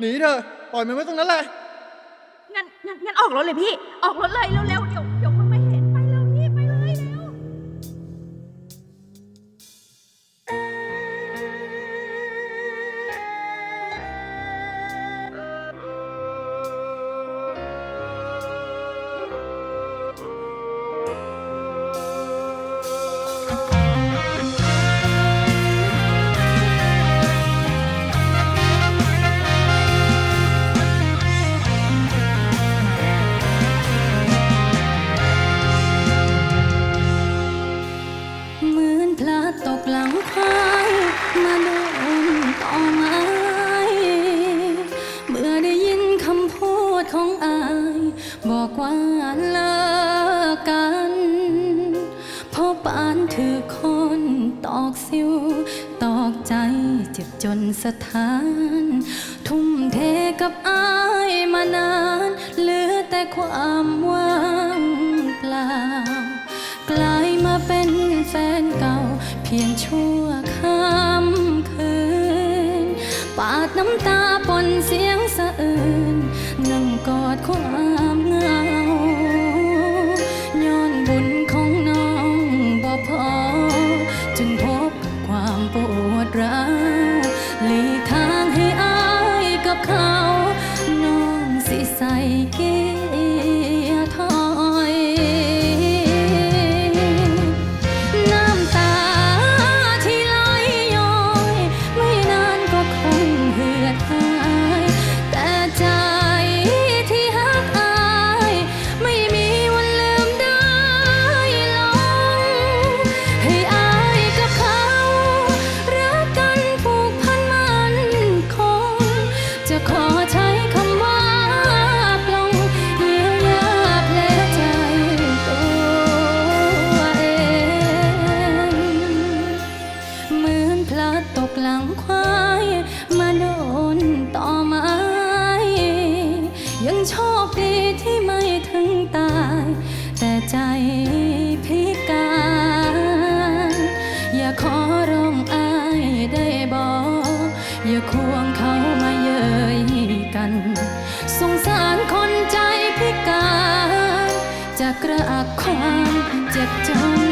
หนีเถอะ ปล่อยมันไว้ตรงนั้นแหละ งั้นงั้นงั้นออกรถเลยพี่ ออกรถเลยเร็วานถือคนตอกสิว ตอกใจเจ็บจนสะท้าน ทุ่มเทกับอายมานาน เหลือแต่ความว่างเปล่า กลายมาเป็นแฟนเก่า เพียงชั่วค่ำคืน ปาดน้ำตาปนเสียงสะอื่นนั่งกอดความ สิใหลังควาย มาโดนต่อไม้ ยังโชคดีที่ไม่ถึงตาย แต่ใจพิการ อย่าขอร้องอายได้บอกอย่าควงเขามาเย้ยกัน สงสารคนใจพิการ จะกระอักความเจ็บจน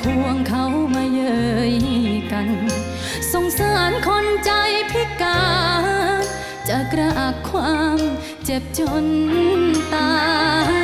ควงเขามาเย้ยกัน สงสารคนใจพิการ จะกระอักความเจ็บจนตาย